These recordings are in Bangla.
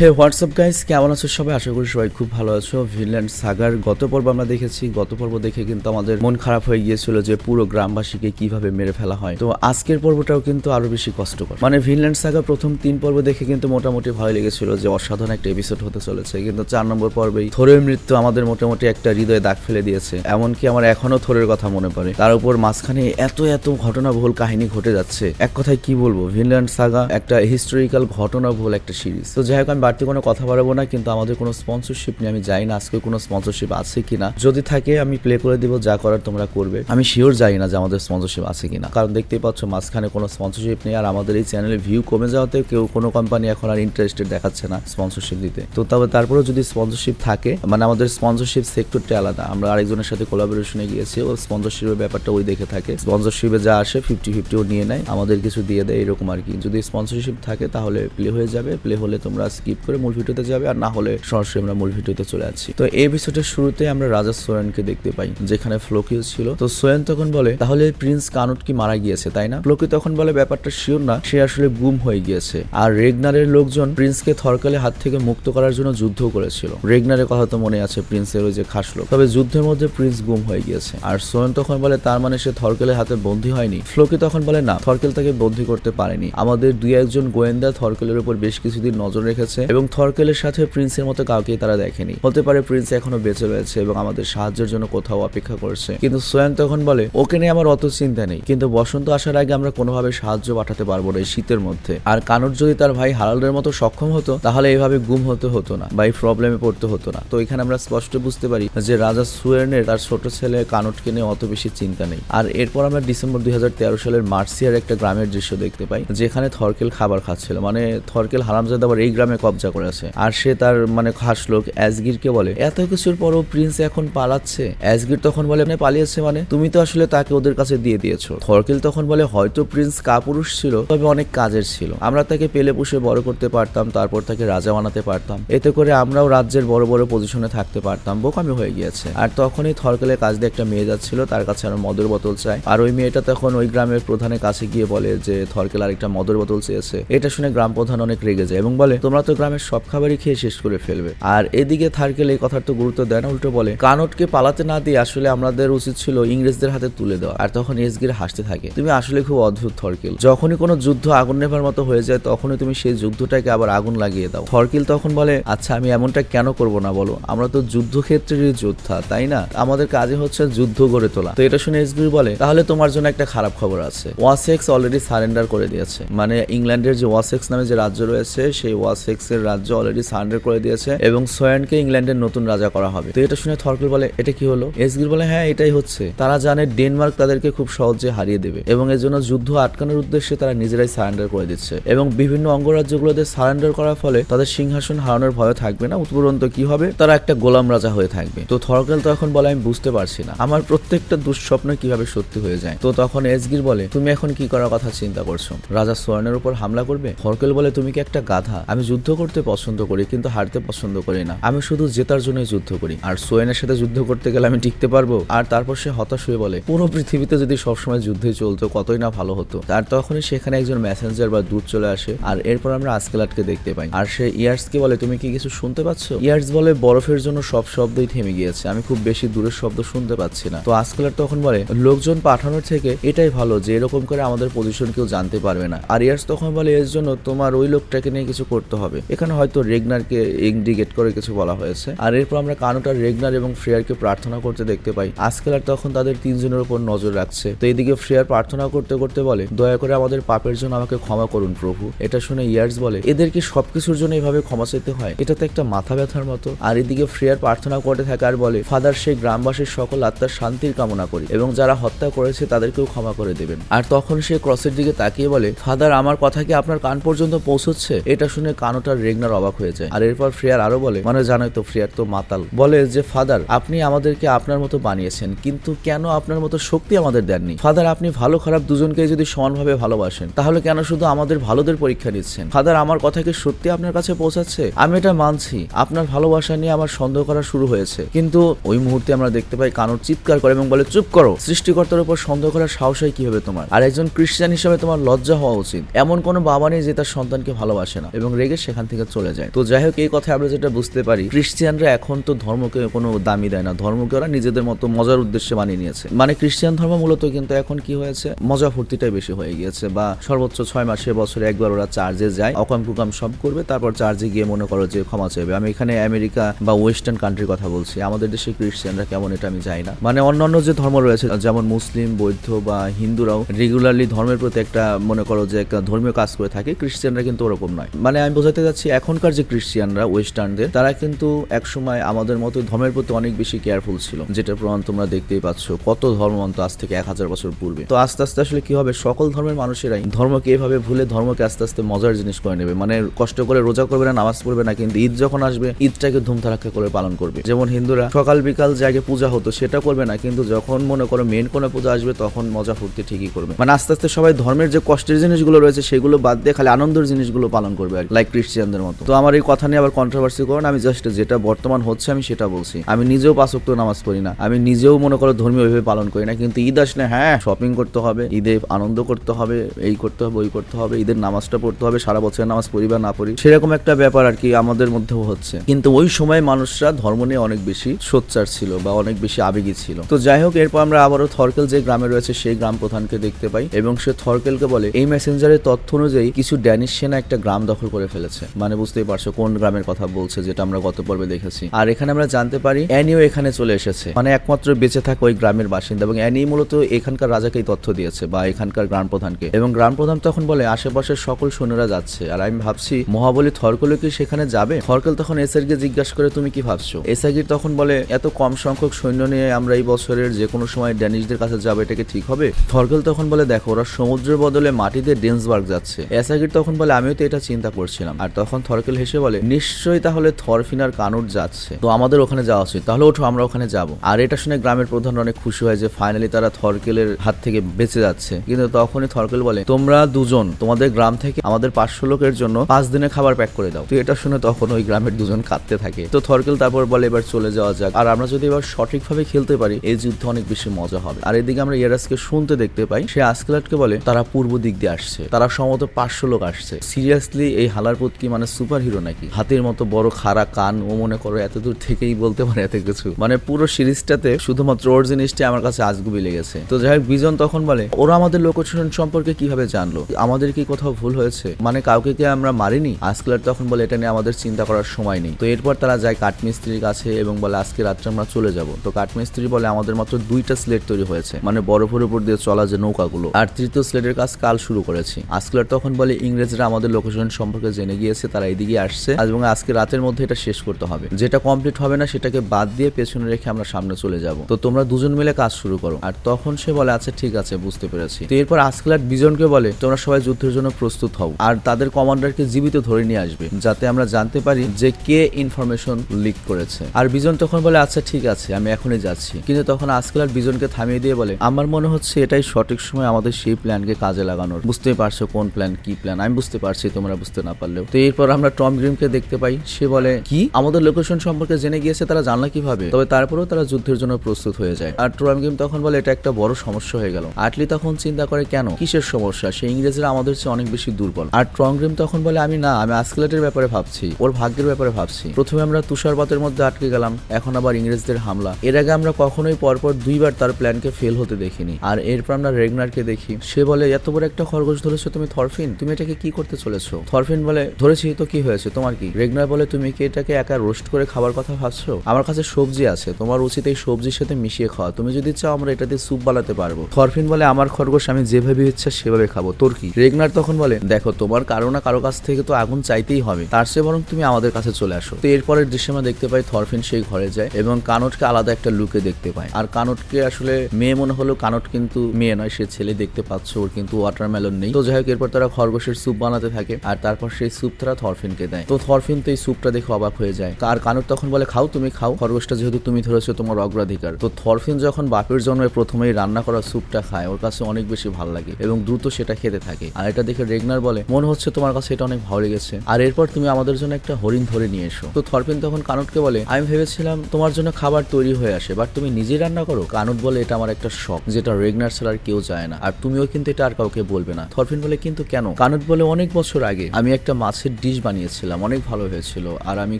হে হোয়াটসঅ্যাপ গাইস কেমন আছো সবাই? আশা করি সবাই খুব ভালো আছো। ভিনল্যান্ড সাগার, গত পর্ব আমরা দেখেছি। গত পর্ব দেখে কিন্তু আমাদের মন খারাপ হয়ে গিয়েছিল যে পুরো গ্রামবাসীকে কীভাবে মেরে ফেলা হয়। তো আজকের পর্বটাও কিন্তু আরও বেশি কষ্টকর। মানে ভিনল্যান্ড সাগা প্রথম তিন পর্ব দেখে কিন্তু মোটামুটি ভালো লেগেছিল যে অসাধারণ একটা এপিসোড হতে চলেছে। কিন্তু চার নম্বর পর্বেই থরের মৃত্যু আমাদের মোটামুটি একটা হৃদয়ে দাগ ফেলে দিয়েছে। এমনকি আমার এখনও থরের কথা মনে পড়ে। তার উপর মাঝখানে এত এত ঘটনা ঘটনাবহুল কাহিনী ঘটে যাচ্ছে। এক কথায় কি বলব? ভিনল্যান্ড সাগা একটা হিস্টোরিক্যাল ঘটনা ঘটনাবহুল একটা সিরিজ তো যাই হোক, আমি বাড়তি কোনো কথা বাড়াবো না, কিন্তু আমাদের কোনো স্পন্সরশিপ নিয়ে আমি জানি না, আজকে কোনো স্পন্সরশিপ আছে কিনা, যদি থাকে আমি প্লে করে দিব, যা করার তোমরা করবে। আমি শিওর জানি না যে আমাদের স্পন্সরশিপ আছে কিনা, কারণ দেখতেই পাচ্ছ মাঝখানে কোনো স্পন্সরশিপ নেই, আর আমাদের এই চ্যানেলে ভিউ কমে যাওয়াতে কেউ কোনো কোম্পানি এখন আর ইন্টারেস্টেড দেখাচ্ছে না স্পন্সরশিপ দিতে। তো তবে তারপরেও যদি স্পন্সরশিপ থাকে মানে আমাদের স্পন্সরশিপ সেক্টরটা আলাদা। আমরা আরেকজনের সাথে কোলাবোরেশনে গিয়েছি, ও স্পন্সরশিপের ব্যাপারটা ওই দেখে থাকে। স্পন্সরশিপে যা আসে ফিফটি ফিফটিও নিয়ে নেয়, আমাদের কিছু দিয়ে দেয়, এরকম আর কি। যদি স্পন্সরশিপ থাকে তাহলে প্লে হয়ে যাবে প্লে হলে তোমরা স্কিপ করে মূল ভিডিওতে যাবে আর না হলে সরাসরি আমরা মূল ভিডিওতে চলে যাচ্ছি তো এই এপিসোডের শুরুতে আমরা রাজা সোয়েনকে দেখতে পাই, যেখানে ফ্লোকিও ছিল। তো সোয়েন তখন বলে, তাহলে প্রিন্স কানুট কি মারা গিয়েছে, তাই না? ফ্লোকি তখন বলে, ব্যাপারটা শিওর না, সে আসলে গুম হয়ে গিয়েছে। আর রেগনারের লোকজন প্রিন্সকে থরকালে হাত থেকে মুক্ত করার জন্য যুদ্ধ করেছিল। রেগনারের কথা তো মনে আছে প্রিন্সের ওই যে খাস লোক। তবে যুদ্ধের মধ্যে প্রিন্স গুম হয়ে গিয়েছে। আর সোয়েন তখন বলে, তার মানে সে থরকেলের হাতে বন্দী হয়নি? ফ্লোকি তখন বলে, না, থরকেল তাকে বন্দী করতে পারেনি। আমাদের দুই একজন গোয়েন্দা থরকেলের উপর বেশ কিছুদিন নজর রেখেছে। এবং থরকেলের সাথে প্রিন্সের মতো কাউকেই তারা দেখেনি। হতে পারে প্রিন্স এখনও বেঁচে রয়েছে এবং আমাদের সাহায্যের জন্য কোথাও অপেক্ষা করছে। কিন্তু সোয়ান তখন বলে, ওকে নিয়ে আমার অত চিন্তা নেই। কিন্তু বসন্ত আসার আগে আমরা কোনোভাবে সাহায্য পাঠাতে পারব না এই শীতের মধ্যে। আর কানুর যদি তার ভাই হারালদের মতো সক্ষম হতো, তাহলে এইভাবে গুম হতে হতো না বা এই প্রবলেমে পড়তে হতো না। তো এখানে আমরা স্পষ্ট বুঝতে পারি যে রাজা সুয়েনের তার ছোট ছেলে কানুটকে নিয়ে অত বেশি চিন্তা নেই। আর এরপর আমরা ডিসেম্বর দুই হাজার তেরো সালের মার্সিয়ার একটা গ্রামের দৃশ্য দেখতে পাই, যেখানে থরকেল খাবার খাচ্ছিল। মানে থরকেল হারামজাদা আবার এই গ্রামে কবজা করেছে আর সে তার মানে খাস লোক অ্যাজগিরকে বলে, এত কিছুর পরও প্রিন্স এখন পালাচ্ছে? অ্যাজগির তখন বলে "মানে পালিয়েছে মানে? তুমি তো আসলে তাকে ওদের কাছে দিয়ে দিয়েছ। থরকেল তখন বলে, হয়তো প্রিন্স কাপুরুষ ছিল, তবে অনেক কাজের ছিল। আমরা তাকে পেলে পুষে বড় করতে পারতাম, তারপর তাকে রাজা বানাতে পারতাম। এতে করে আমরাও রাজ্যের বড় বড় পজিশনে থাকতে পারতাম, বোকামি হয়ে গিয়েছে। আর তখনই থরকেলের কাজ দিয়ে একটা মেয়ে যাচ্ছিল, তার কাছে আর মদের বোতল চাই আর ওই মেয়েটা তখন ওই গ্রামের প্রধানের কাছে গিয়ে বলে যে, থরকেল আরেকটা মদের বোতল চেয়েছে। এটা শুনে গ্রাম প্রধান অনেক রেগে যায় এবং বলে, তোমরা তো গ্রামের সব খাবারই খেয়ে শেষ করে ফেলবে। আর এদিকে থারকেল এই কথার তো গুরুত্ব দেয় না, উল্টো বলে, কানটকে পালাতে না দিয়ে আসলে আমাদের উচিত ছিল ইংরেজদের হাতে তুলে দেওয়া। আর তখন এসগির হাসতে থাকে, তুমি আসলে খুব অদ্ভুত থরকেল। যখনই কোনো যুদ্ধ আগুন নেভার মতো হয়ে যায়, তখনই তুমি সেই যুদ্ধটাকে আবার আগুন লাগিয়ে দাও। থরকিল তখন বলে আচ্ছা আমি এমনটা কেন করব না বলো? আমরা তো যুদ্ধক্ষেত্রেরই যোদ্ধা, তাই না? আমাদের কাজে হচ্ছে যুদ্ধ গড়ে তোলা। তো এটা শুনে এসগির বলে, তাহলে তোমার জন্য একটা খারাপ খবর আছে। ওয়াসেক্স অলরেডি সারেন্ডার করে দিয়েছে। মানে ইংল্যান্ডের যে ওয়াসেক্স নামে যে রাজ্য রয়েছে, সেই ওয়াসেক্স এর রাজ্য অলরেডি সারেন্ডার করে দিয়েছে এবং সোয়ানকে ইংল্যান্ডের নতুন রাজা করা হবে। তো এটা শুনে থরকেল বলে, এটা কি হলো? এসগির বলে হ্যাঁ এটাই হচ্ছে। তারা জানে ডেনমার্ক তাদেরকে খুব সহজে হারিয়ে দেবে এবং এর জন্য যুদ্ধ আটকানোর উদ্দেশ্যে তারা নিজেরাই সারেন্ডার করে দিচ্ছে। এবং বিভিন্ন অঙ্গরাজ্যগুলোতে সারেন্ডার করার ফলে তাদের সিংহাসন হারানোর ভয় থাকবে না। উপরন্ত কি হবে? তারা একটা গোলাম রাজা হয়ে থাকবে। তো থরকেল তখন বলে, আমি বুঝতে পারছি না। আমার প্রত্যেকটা দুঃস্বপ্ন কীভাবে সত্যি হয়ে যায়? তো তখন এসগির বলে, তুমি এখন কি করার কথা চিন্তা করছ? রাজা সোয়ানের উপর হামলা করবে? থরকেল বলে, তুমি কি একটা গাধা? আমি যুদ্ধ করতে পছন্দ করি, কিন্তু হারতে পছন্দ করি না। আমি শুধু জেতার জন্যই যুদ্ধ করি। আর সোয়েনের সাথে যুদ্ধ করতে গেলে আমি টিকতে পারব। আর তারপর সে হতাশ হয়ে বলে, পুরো পৃথিবীতে যদি সবসময় যুদ্ধে চলতো, কতই না ভালো হতো? তার তখনই সেখানে একজন মেসেঞ্জার বা দূত চলে আসে, আর এরপর আমরা আজকেলাটকে দেখতে পাই। আর সে ইয়ার্সকে বলে, তুমি কি কিছু শুনতে পাচ্ছ? ইয়ার্স বলে, বরফের জন্য সব শব্দই থেমে গিয়েছে। আমি খুব বেশি দূরের শব্দ শুনতে পাচ্ছি না। তো আজকেলাট তখন বলে, লোকজন পাঠানোর থেকে এটাই ভালো যে এরকম করে আমাদের পজিশন কেউ জানতে পারবে না। আর ইয়ার্স তখন বলে, এর জন্য তোমার ওই লোকটাকে নিয়ে কিছু করতে হবে। এখানে হয়তো রেগনারকে ইন্ডিকেট করে কিছু বলা হয়েছে। আর এরপর আমরা কানুটার রেগনার এবং ফ্রেয়ারকে প্রার্থনা করতে দেখতে পাই। আজকেলার তখন তাদের তিনজনের উপর নজর রাখছে। তো এদিকে ফ্রেয়ার প্রার্থনা করতে করতে বলে, দয়া করে আমাদের পাপের জন্য আমাকে ক্ষমা করুন প্রভু। এটা শুনে ইয়ার্স বলে এদেরকে সবকিছুর জন্য এভাবে ক্ষমা চাইতে হয়? এটা তো একটা মাথা ব্যথার মতো। আর এদিকে ফ্রেয়ার প্রার্থনা করতে থাকে আর বলে, ফাদার, সেই গ্রামবাসীর সকল আত্মার শান্তির কামনা করি এবং যারা হত্যা করেছে তাদেরকেও ক্ষমা করে দেবেন। আর তখন সে ক্রসের দিকে তাকিয়ে বলে, ফাদার, আমার কথা কি আপনার কান পর্যন্ত পৌঁছচ্ছে? এটা শুনে কানোটার রেগনার অবাক হয়ে যায়। আর এরপর ফ্রেয়ার আরও বলে মানে জানোই তো ফ্রেয়ার তো মাতাল। বলে যে, ফাদার, আপনি আমাদেরকে আপনার মতো বানিয়েছেন, কিন্তু কেন আপনার মতো শক্তি আমাদের দেননি? ফাদার, আপনি ভালো খারাপ দুজনকে যদি সমানভাবে ভালোবাসেন, তাহলে কেন শুধু আমাদের ভালোদের পরীক্ষা নিচ্ছেন? ফাদার, আমার কথা কি সত্যি আপনার কাছে পৌঁছাচ্ছে? আমি এটা মানছি। আপনার ভালোবাসা নিয়ে আমার সন্দেহ করা শুরু হয়েছে। কিন্তু ওই মুহূর্তে আমরা দেখতে পাই কানুর চিৎকার করে এবং বলে, চুপ করো! সৃষ্টিকর্তার উপর সন্দেহ করার সাহস হয় কীভাবে তোমার? আর একজন খ্রিস্টান হিসেবে তোমার লজ্জা হওয়া উচিত। এমন কোনো বাবা নেই যে তার সন্তানকে ভালোবাসে না। এবং রেগে সেখান থেকে চলে যায়। তো যাই হোক, এই কথা আমরা যেটা বুঝতে পারি খ্রিস্টিয়ানরা এখন তো ধর্মকে কোনো দামি দেয় না। ধর্মকে ওরা নিজেদের মতো মজার উদ্দেশ্যে বানিয়ে নিয়েছে। মানে খ্রিস্টান ধর্ম মূলত কিন্তু এখন কি হয়েছে? মজা ফুর্তিটাই বেশি হয়ে গিয়েছে বা সর্বোচ্চ ছয় মাসে বছরে একবার ওরা চার্জে যায়, অকাম কুকাম সব করবে, তারপর চার্জে গিয়ে মনে করো যে ক্ষমা চাইবে। আমি এখানে আমেরিকা বা ওয়েস্টার্ন কান্ট্রির কথা বলছি। আমাদের দেশে খ্রিস্টানরা কেমন এটা আমি জানি না। মানে অন্যান্য যে ধর্ম রয়েছে, যেমন মুসলিম, বৌদ্ধ বা হিন্দুরাও রেগুলারলি ধর্মের প্রতি একটা মনে করো যে একটা ধর্মীয় কাজ করে থাকে, খ্রিস্টানরা কিন্তু ওরকম নয়। মানে আমি বোঝাতে যাচ্ছি এখনকার যে খ্রিস্টিয়ানরা ওয়েস্টার্নদের তারা কিন্তু একসময় আমাদের মতো ধর্মের প্রতি অনেক বেশি কেয়ারফুল ছিল। যেটা প্রমাণ তোমরা দেখতেই পাচ্ছ, কত ধর্মন্ত আজ থেকে এক হাজার বছর পূর্বে। তো আস্তে আস্তে আসলে কি হবে, সকল ধর্মের মানুষেরাই ধর্মকে এভাবে ভুলে ধর্মকে আস্তে আস্তে মজার জিনিস করে নেবে। মানে কষ্ট করে রোজা করবে না, নামাজ পড়বে না, কিন্তু ঈদ যখন আসবে, ঈদটাকে ধুমধারাক্কা করে পালন করবে। যেমন হিন্দুরা সকাল বিকাল যে আগে পূজা হতো, সেটা করবে না, কিন্তু যখন মনে করো মেন কোনো পূজা আসবে, তখন মজা ফুর্তি ঠিকই করবে। মানে আস্তে আস্তে সবাই ধর্মের যে কষ্টের জিনিসগুলো রয়েছে, সেগুলো বাদ দিয়ে খালি আনন্দের জিনিসগুলো পালন করবে আর লাইক খ্রিস্টিয়ানদের মতো। তো আমার এই কথা নিয়ে আবার কন্ট্রোভার্সি করুন আমি জাস্ট যেটা বর্তমান হচ্ছে আমি সেটা বলছি। আমি নিজেও পাঁচক্ত নামাজ পড়ি না, আমি নিজেও মনে করো ধর্মীয় ভাবে পালন করি না, কিন্তু ঈদ আসলে হ্যাঁ শপিং করতে হবে, ঈদে আনন্দ করতে হবে, এই করতে হবে, ওই করতে হবে, ঈদের নামাজটা পড়তে হবে, সারা বছরের নামাজ পড়ি বা না পড়ি, সেরকম একটা ব্যাপার আর কি আমাদের মধ্যেও হচ্ছে। কিন্তু ওই সময় মানুষরা ধর্ম নিয়ে অনেক বেশি সোচ্চার ছিল বা অনেক বেশি আবেগী ছিল। তো যাই হোক, এরপর আমরা আবারও থরকেল যে গ্রামে রয়েছে সেই গ্রাম প্রধানকে দেখতে পাই এবং সে থরকেলকে বলে, এই মেসেঞ্জারের তথ্য অনুযায়ী কিছু ড্যানিশ সেনা একটা গ্রাম দখল করে ফেলেছে। মানে বুঝতেই পারছ কোন গ্রামের কথা বলছে যেটা আমরা গত পর্বে দেখেছি। আর এখানে আমরা জানতে পারি, অ্যানিও এখানে চলে এসেছে। মানে একমাত্র বেঁচে থাকা ওই গ্রামের বাসিন্দা এবং অ্যানি মূলত এখানকার রাজাকেই তথ্য দিয়েছে বা এখানকার গ্রাম প্রধানকে। এবং গ্রাম প্রধান তখন বলে, আশেপাশের সকল সৈন্যরা যাচ্ছে। আর আমি ভাবছি, মহাবলী থরকলে কি সেখানে যাবে? থরকেল তখন এসআরকে জিজ্ঞাসা করে, তুমি কি ভাবছ? এসাগির তখন বলে, এত কম সংখ্যক সৈন্য নিয়ে আমরা এই বছরের যে কোনো সময় ড্যানিশদের কাছে যাব, এটা কি ঠিক হবে? থরকেল তখন বলে, দেখো, ওরা সমুদ্রের বদলে মাটিতে ডেন্সবার্গ যাচ্ছে। এসাগির তখন বলে, আমিও তো এটা চিন্তা করছিলাম। আর তখন থরকেল হেসে বলে, নিশ্চয়ই তাহলে থরফিন আর কানুট যাচ্ছে। তো আমাদের ওখানে যাওয়া উচিত। তাহলে ওঠো, আমরা ওখানে যাব। আর এটা শুনে গ্রামের প্রধান অনেক খুশি হয় যে, ফাইনালি তারা থরকেলের হাত থেকে বেঁচে যাচ্ছে। কিন্তু তখনই থরকেল বলে, তোমরা দুজন, তোমাদের গ্রাম থেকে আমাদের পাঁচশো লোকের জন্য পাঁচ দিনে খাবার প্যাক করে দাও। তো এটা শুনে তখন ওই গ্রামের দুজন কাঁদতে থাকে। তো থরকেল তারপর বলে, এবার চলে যাওয়া যাক। আর আমরা যদি এবার সঠিকভাবে খেলতে পারি, এই যুদ্ধ অনেক বেশি মজা হবে। আর এদিকে আমরা ইয়ারাসকে শুনতে দেখতে পাই, সে আসকেলাটকে বলে, তারা পূর্ব দিক দিয়ে আসছে। তারা সম্ভবত পাঁচশো লোক আসছে। সিরিয়াসলি এই হালারপুত কি মানে সুপার হিরো নাকি? হাতের মতো বড় খাড়া কান, ও মনে করো এত দূর থেকেই বলতে পারে এত কিছু। মানে পুরো সিরিজটাতে শুধুমাত্র ওর জিনিসটা আমার কাছে আজগুবি লেগেছে। তো যাই হোক, বিজন তখন বলে, ওরা আমাদের লোকেশন সম্পর্কে কীভাবে জানলো? আমাদের কি কোথাও ভুল হয়েছে? মানে কাউকে কি আমরা মারিনি? আজকেলার তখন বলে, এটা নিয়ে আমাদের চিন্তা করার সময় নেই। তো এরপর তারা যায় কাঠমিস্ত্রির কাছে এবং বলে, আজকে রাত্রে আমরা চলে যাব। তো কাঠমিস্ত্রি বলে, আমাদের মাত্র দুইটা স্লেট তৈরি হয়েছে। মানে বরফের উপর দিয়ে চলা যে নৌকাগুলো। আর তৃতীয় স্লেটের কাজ কাল শুরু করেছি। আজকেলার তখন বলে, ইংরেজরা আমাদের লোকেশন সম্পর্কে জেনে গিয়েছে। তারা এদিকে আসছে। এবং আজকে রাতের মধ্যে এটা শেষ করতে হবে। যেটা কমপ্লিট হবে না, সেটাকে বাদ দিয়ে পেছনে রেখে আমরা সামনে চলে যাব। তো তোমরা দুজন মিলে কাজ শুরু করো। আর তখন সে বলে আচ্ছা ঠিক আছে, বুঝতে পেরেছি। তো এরপর আজকেলার বিজনকে বলে, তোমরা সবাই যুদ্ধের জন্য প্রস্তুত হও। আর তাদের কমান্ডারকে জীবিত ধরে নিয়ে আসবে, যাতে আমরা জানতে পারি যে কে ইনফরমেশন লিক করেছে। আর বিজন তখন বলে আচ্ছা ঠিক আছে, আমি এখনই যাচ্ছি। কিন্তু তখন আজকাল আর বিজনকে থামিয়ে দিয়ে বলে, আমার মনে হচ্ছে এটাই সঠিক সময় আমাদের সেই প্ল্যানকে কাজে লাগানোর। বুঝতে পারছ কোন প্ল্যান কি প্ল্যান আমি বুঝতে পারছি, তোমরা বুঝতে না পারলেও। তো এরপর আমরা টম গ্রিমকে দেখতে পাই। সে বলে, কি? আমাদের লোকেশন সম্পর্কে জেনে গিয়েছে, তারা জানলা কীভাবে? তবে তারপরেও তারা যুদ্ধের জন্য প্রস্তুত হয়ে যায়। আর টম গ্রিম তখন বলে, এটা একটা বড় সমস্যা হয়ে গেল। আটলি তখন চিন্তা করে, কেন? কিসের সমস্যা? সে ইংরেজরা আমাদের চেয়ে অনেক বেশি দুর্বল। আর ট্রং গ্রিম তখন বলে, আমি না, আমি আস্কেলেটের ব্যাপারে ভাবছি। ওর ভাগ্যের ব্যাপারে ভাবছি। প্রথমে আমরা তুষারপাতের মধ্যে আটকে গেলাম। এখন আবার ইংরেজদের হামলা। এর আগে আমরা কখনোই পরপর দুইবার তার প্ল্যানকে ফেল হতে দেখিনি। আর এরপর আমরা রেগনারকে দেখি। সে বলে, এত বড় একটা খরগোশ ধরেছো তুমি, থরফিন? তুমি এটাকে কি করতে চলেছো? থরফিন বলে, ধরেছি তো কি হয়েছে? তোমার কি? রেগনার বলে, তুমি কি এটাকে একা রোস্ট করে খাবার কথা ভাবছ? আমার কাছে সবজি আছে, তোমার উচিত এই সবজির সাথে মিশিয়ে খাওয়া। তুমি যদি চাও আমরা এটা দিয়ে স্যুপ বানাতে পারব। থরফিন বলে, আমার খরগোশ, আমি যেভাবে ইচ্ছা সেভাবে খাব। তোর কি? রেগনার তখন বলে, দেখো, তোমার কারও না কারও কাছ থেকে তো আগুন চাইতেই হবে। তার চেয়ে বরং তুমি আমাদের কাছে চলে আসো। তো এরপরের দৃশ্যে আমরা দেখতে পাই থরফিন সেই ঘরে যায় এবং কানটকে আলাদা একটা লুকে দেখতে পায়। আর কানটকে আসলে মেয়ে মনে হলো কানট কিন্তু মেয়ে নয়, সে ছেলে দেখতে পাচ্ছে, ওর কিন্তু ওয়াটারমেলন নেই। তো যাই হোক, এরপর তারা খরগোশের স্যুপ বানাতে থাকে। আর তারপর সেই স্যুপ তারা থরফিনকে দেয়। তো থরফিন তো এই স্যুপটা দেখে অবাক হয়ে যায়। আর কানট তখন বলে, খাও, তুমি খাও। খরগোশটা যেহেতু তুমি ধরেছো, তোমার অগ্রাধিকার। তো থরফিন যখন বাপের জন্মে প্রথমেই রান্না করা স্যুপটা খায়, ওর কাছে অনেক বেশি ভালো লাগে এবং দ্রুত সেটা খেতে থাকে। আর এটা দেখে রেগনার বলে, মনে হচ্ছে তোমার কাছে এটা অনেক ভালো লেগেছে। আর এরপর তুমি আমাদের জন্য একটা হরিণ ধরে নিয়ে এসো। তো থরফিন তখন কানটকে বলে, আমি ভেবেছিলাম তোমার জন্য খাবার তৈরি হয়ে আসে বাট তুমি নিজেই রান্না করো? কানট বলে, এটা আমার একটা শখ, যেটা রেগনার ছাড়া আর কেউ চায় না। আর তুমিও কিন্তু এটা আর কাউকে বলবে না। থরফিন বলে, কিন্তু কেন? কানট বলে, অনেক বছর আগে আমি একটা মাছের মাছের ডিশ বানিয়েছিলাম, অনেক ভালো হয়েছিল। আর আমি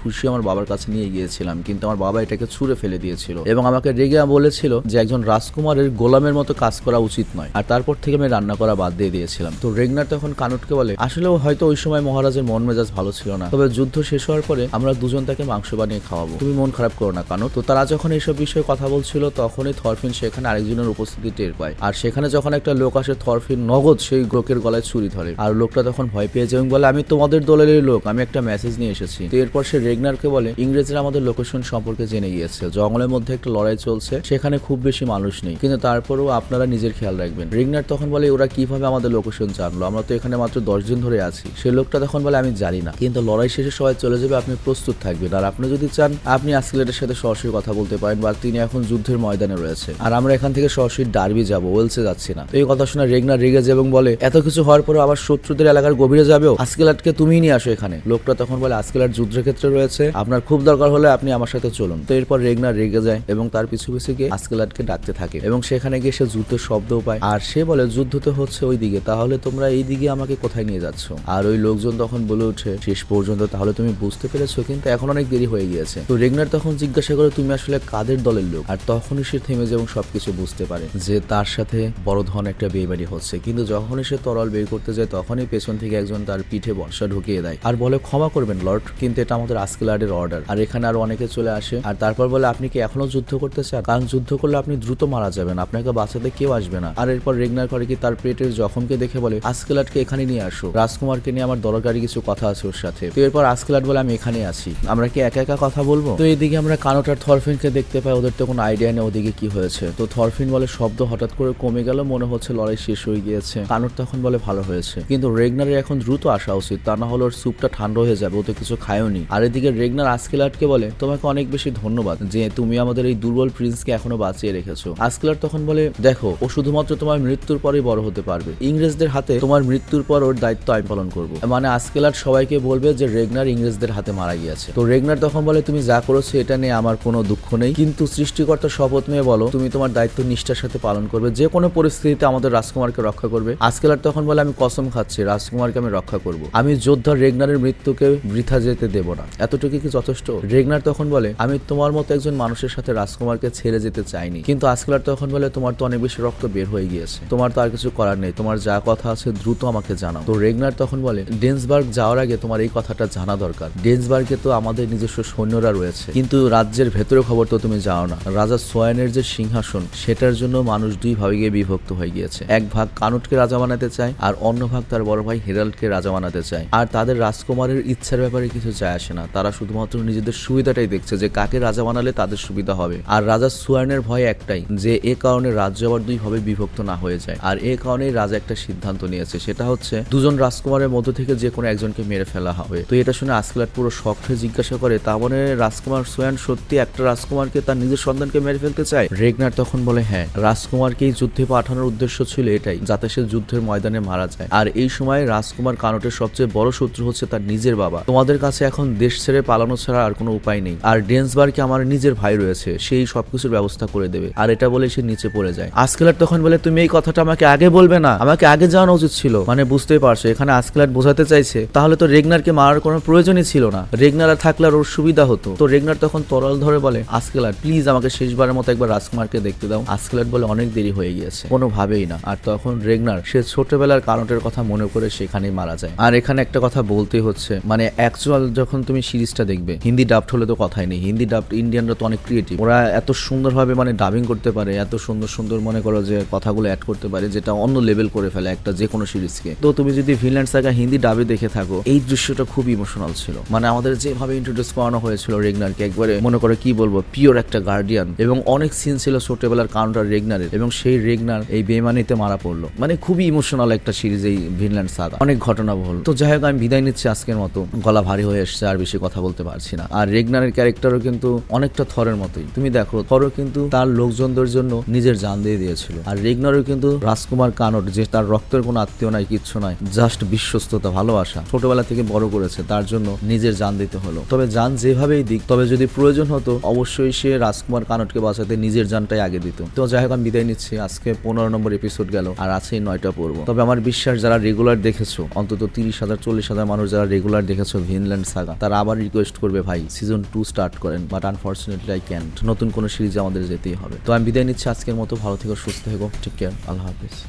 খুশি আমার বাবার কাছে নিয়ে গিয়েছিলাম, কিন্তু আমার বাবা এটাকে ছুঁড়ে ফেলে দিয়েছিল এবং আমাকে রেগে বলেছিল যে একজন রাজকুমারের গোলামের মতো কাজ করা উচিত নয়। আর তারপর থেকে আমি রান্না করা বাদ দিয়ে দিয়েছিলাম। তো রেগনার তখন কানুটকে বলে আসলেও হয়তো ওই সময় মহারাজের মন মেজাজ ভালো ছিল না। তবে যুদ্ধ শেষ হওয়ার পরে আমরা দুজন তাকে মাংস বানিয়ে খাওয়াবো। তুমি মন খারাপ করো না কানুট তো তারা যখন এইসব বিষয়ে কথা বলছিল, তখনই থরফিন সেখানে আরেকজনের উপস্থিতি টের পায়। আর সেখানে যখন একটা লোক আসে, থরফিন নগদ সেই লোকের গলায় ছুরি ধরে। আর লোকটা তখন ভয় পেয়ে যায় এবং বলে, আমি তোমাদের দলেরই লোক, আমি একটা মেসেজ নিয়ে এসেছি। তো এরপর সে রেগনারকে বলে, ইংরেজরা আমাদের লোকেশন সম্পর্কে জেনে গিয়েছে। জঙ্গলের মধ্যে একটা লড়াই চলছে, সেখানে খুব বেশি মানুষ নেই। কিন্তু তারপরেও আপনারা নিজের খেয়াল রাখবেন। রেগনার তখন বলে, ওরা কীভাবে আমাদের লোকেশন জানলো? আমরা তো এখানে মাত্র দশ দিন ধরে আছি। সে লোকটা তখন বলে, আমি জানি না। কিন্তু লড়াই শেষে সবাই চলে যাবে, আপনি প্রস্তুত থাকবেন। আর আপনি যদি চান, আপনি আসকেলেটের সাথে সরাসরি কথা বলতে পারেন বা তিনি এখন যুদ্ধের ময়দানে রয়েছে। আর আমরা এখান থেকে সরাসরি ডার্বি যাব, ওয়েলসে যাচ্ছি না। এই কথা শুনে রেগনার রেগে এবং বলে, এত কিছু হওয়ার পরে আবার শত্রুদের এলাকার গভীরে যাবেও? আজকেলাটকে তুমিই নিয়ে আসো এখানে। লোকটা তখন বলে আজকেলাট যুদ্ধের ক্ষেত্রে রয়েছে। আপনার খুব দরকার হলে আপনি আমার সাথে চলুন। তো এরপর রেগনার রেগে যায় এবং তার পিছু পিছু গিয়ে আজকেলাটকে ডাকতে থাকে এবং সেখানে গিয়ে সে যুদ্ধের শব্দও পায়। আর সে বলে, যুদ্ধ তো হচ্ছে ওই দিকে তাহলে তোমরা এই দিকে আমাকে কোথায় নিয়ে যাচ্ছ? আর ওই লোকজন তখন বলে ওঠে, শেষ পর্যন্ত, তাহলে তুমি বুঝতে পেরেছ, কিন্তু এখন অনেক দেরি হয়ে গিয়েছে। তো রেগনার তখন জিজ্ঞাসা করে, তুমি আসলে কাদের দলের লোক? আর তখনই সে থেমে যায় এবং সবকিছু বুঝতে পারে যে তার সাথে বড় ধরনের একটা বেমারি হচ্ছে। কিন্তু যখনই সে তরল বের করতে যায়, তখনই পেছন থেকে একজন তার পিঠে বর্ষা ঢুকিয়ে দেয় আর বলে, ক্ষমা করবেন, লর্ড, কিন্তু এটা আমাদের আজকেলার্ডের অর্ডার। আর এখানে আরও অনেকে চলে আসে, আর তারপর বলে, আপনি কি এখনও যুদ্ধ করতে চান কারণ যুদ্ধ করলে আপনি দ্রুত মারা যাবেন, আপনাকে বাঁচাতে কেউ আসবে না। আর এরপর রেগনার করে কি তার পেটের জখমকে দেখে বলে আজকেলাটকে এখানে নিয়ে আসো, রাজকুমারকে নিয়ে আমার দরকারি কিছু কথা আছে ওর সাথে। তো এরপর আজকেলাট বলে, আমি এখানে আছি, আমরা কি একা একা কথা বলব? তো এইদিকে আমরা কানোটার থরফিনকে দেখতে পাই, ওদের তো কোনো আইডিয়া নেই ওদিকে কি হয়েছে। তো থরফিন বলে, শব্দ হঠাৎ করে কমে গেল, মনে হচ্ছে লড়াই শেষ হয়ে গিয়েছে। কানোর তখন বলে, ভালো হয়েছে। কিন্তু রেগনারের এখন দ্রুত আসা উচিত, তা না হলে ওর স্যুপটা ঠান্ডা হয়ে যাবে, ও তো কিছু খায়ওনি আর এদিকে রেগনার আজকেলাটকে বলে, তোমাকে অনেক বেশি ধন্যবাদ যে তুমি আমাদের এই দুর্বল প্রিন্সকে এখনও বাঁচিয়ে রেখেছো। আজকেলার তখন বলে, দেখো, ও শুধুমাত্র তোমার মৃত্যুর পরেই বড় হতে পারবে। ইংরেজদের হাতে তোমার মৃত্যুর পর ওর দায়িত্ব আমি পালন করব। মানে আজকেলার সবাইকে বলবে যে, রেগনার ইংরেজদের হাতে মারা গিয়েছে। তো রেগনার তখন বলে, তুমি যা করেছ, এটা নিয়ে আমার কোনো দুঃখ নেই। কিন্তু সৃষ্টিকর্তার শপথ নিয়ে বলো, তুমি তোমার দায়িত্ব নিষ্ঠার সাথে পালন করবে। যে কোনো পরিস্থিতিতে আমাদের রাজকুমারকে রক্ষা করবে। আজকেলার তখন বলে, আমি কসম খাচ্ছি, রাজকুমারকে আমি রক্ষা করব। আমি যোদ্ধা রেগনারের মৃত্যুকে বৃথা যেতে দেব না। এতটুকু কি যথেষ্ট? রেগনার তখন বলে, আমি তোমার মতো একজন মানুষের সাথে রাজকুমারকে ছেড়ে যেতে চাইনি। কিন্তু আজকেলার তখন বলে, তোমার তো অনেক বেশি রক্ত বের হয়ে গিয়েছে। তোমার তো আর কিছু করার নেই। তোমার যা কথা আছে দ্রুত আমাকে জানাও। তো রেগনার তখন বলে, ডেন্সবার্গ যাওয়ার আগে তোমার এই কথাটা জানা দরকার। ডেন্সবার্গে তো আমাদের নিজস্ব সৈন্যরা রয়েছে। কিন্তু রাজ্যের ভেতরে খবর তো তুমি যাও না। রাজা সোয়ানের যে সিংহাসন, সেটার জন্য মানুষ দুই ভাবে গিয়ে বিভক্ত হয়ে গিয়েছে। এক ভাগ কানুটকে রাজা বানাতে চায়, আর অন্য ভাগ তার বড় ভাই হেরাল্ডকে রাজা বানাতে চায়। আর তাদের রাজকুমারের ইচ্ছার ব্যাপারে কিছু যায় আসে না। তারা শুধুমাত্র নিজেদের সুবিধাটাই দেখছে যে কাকে রাজা বানালে তাদের সুবিধা হবে। আর রাজা সুয়ার্নের ভয় একটাই, যে এ কারণে রাজ্য আবার দুই ভাবে বিভক্ত না হয়ে যায়। আর এ কারণেই রাজা একটা সিদ্ধান্ত নিয়েছে, সেটা হচ্ছে দুজন রাজকুমারের মধ্য থেকে যে কোনো একজনকে মেরে ফেলা হবে। তো এটা শুনে আসকেলাট পুরো শখ হয়ে জিজ্ঞাসা করে, তা মানে রাজকুমার সোয়ান সত্যি একটা রাজকুমারকে তার নিজের সন্তানকে মেরে ফেলতে চায়? রেগনার তখন বলে হ্যাঁ রাজকুমারকে এই যুদ্ধে পাঠানোর উদ্দেশ্য ছিল এটাই, যাতে সে যুদ্ধের ময়দানে মারা যায়। আর এই সময় রাজকুমার কানটের সবচেয়ে বড় শত্রু হচ্ছে তার নিজের বাবা। তোমাদের কাছে এখন দেশ ছেড়ে পালানো ছাড়া আর কোনো উপায় নেই। আর ডেন্সবার্গে আমার নিজের ভাই রয়েছে, সেই সবকিছুর ব্যবস্থা করে দেবে। আর এটা বলে সে নিচে পড়ে যায়। আজকেলার তখন বলে, তুমি এই কথাটা আমাকে আগে বলবে না। আমাকে আগে জানানো উচিত ছিল। মানে বুঝতেই পারছ, এখানে আজকেলার বোঝাতে চাইছে। তাহলে তো রেগনারকে মারার কোনো প্রয়োজনই ছিল না। রেগনার আর থাকলে ওর সুবিধা হতো। তো রেগনার তখন তরল ধরে বলে আজকেলার প্লিজ আমাকে শেষবারের মতো একবার রাজকুমারকে দেখতে দাও। আজকেলার বলে, অনেক দেরি হয়ে গিয়েছে। কোনোভাবেই না। আর তখন রেগনার, সে ছোটবেলার কারণের কথা মনে করে সেখানেই মারা যায়। আর এখানে একটা কথা বলতে হচ্ছে। মানে অ্যাকচুয়াল যখন তুমি সিরিজটা দেখবে, হিন্দি ডাবড হলে তো কথাই নেই। হিন্দি ডাবড ইন্ডিয়ানরা তো অনেক ক্রিয়েটিভ ওরা এত সুন্দরভাবে মানে ডাবিং করতে পারে, এত সুন্দর সুন্দর মনে করো যে কথাগুলো অ্যাড করতে পারে, যেটা অন্য লেভেল করে ফেলে একটা যে কোনো সিরিজকে। তো তুমি যদি ভিনল্যান্ড সাগা হিন্দি ডাবে দেখে থাকো, এই দৃশ্যটা খুব ইমোশনাল ছিল। মানে আমাদের যেভাবে ইন্ট্রোডিউস করানো হয়েছিল রেগনারকে, একবারে মনে করে কি বলব পিওর একটা গার্ডিয়ান এবং অনেক সিন ছিল ছোটবেলার কাউন্টার রেগনারের, এবং সেই রেগনার এই বেমানিতে মারা পড়ল। মানে খুবই ইমোশনাল একটা সিরিজ এই ভিনল্যান্ড সাগা অনেক ঘটনাবহুল। তো যাই হোক, আমি বিদায় নিচ্ছি আজকের মতো। গলা ভারী হয়ে এসছে, আর বেশি কথা বলতে পারছি না। আর রেগনারের ক্যারেক্টারও কিন্তু অনেকটা থরের মতোই। তুমি দেখো, থরও কিন্তু তার লোকজনদের জন্য নিজের জান দিয়ে দিয়েছিল। আর রেগনারও কিন্তু রাজকুমার কানট, যে তার রক্তের কোনো আত্মীয় নাই, কিচ্ছু নাই জাস্ট বিশ্বস্ততা, ভালোবাসা। ছোটবেলা থেকে বড় করেছে, তার জন্য নিজের জান দিতে হলো। তবে জান যেভাবেই দিক, তবে যদি প্রয়োজন হতো, অবশ্যই সে রাজকুমার কানটকে বাঁচাতে নিজের জানটাই আগে দিত। তো যাই হোক, আমি বিদায় নিচ্ছি। আজকে পনেরো নম্বর এপিসোড গেল, আর আছে নয়টা পর্ব তবে আমার বিশ্বাস, যারা রেগুলার দেখেছ, অন্তত তিরিশ হাজার, চল্লিশ হাজার মানুষ যারা রেগুলার দেখেছ ভিনল্যান্ড সাগা তারা আবার রিকোয়েস্ট করবে ভাই সিজন টু স্টার্ট করেন বাট আনফর্চুনেটলি আই ক্যান্ট নতুন কোনো সিরিজ আমাদের যেতেই হবে। তো আমি বিদায় নিচ্ছি আজকের মতো, ভালো থেকো, সুস্থ থেকো টেক কেয়ার আল্লাহ হাফিজ।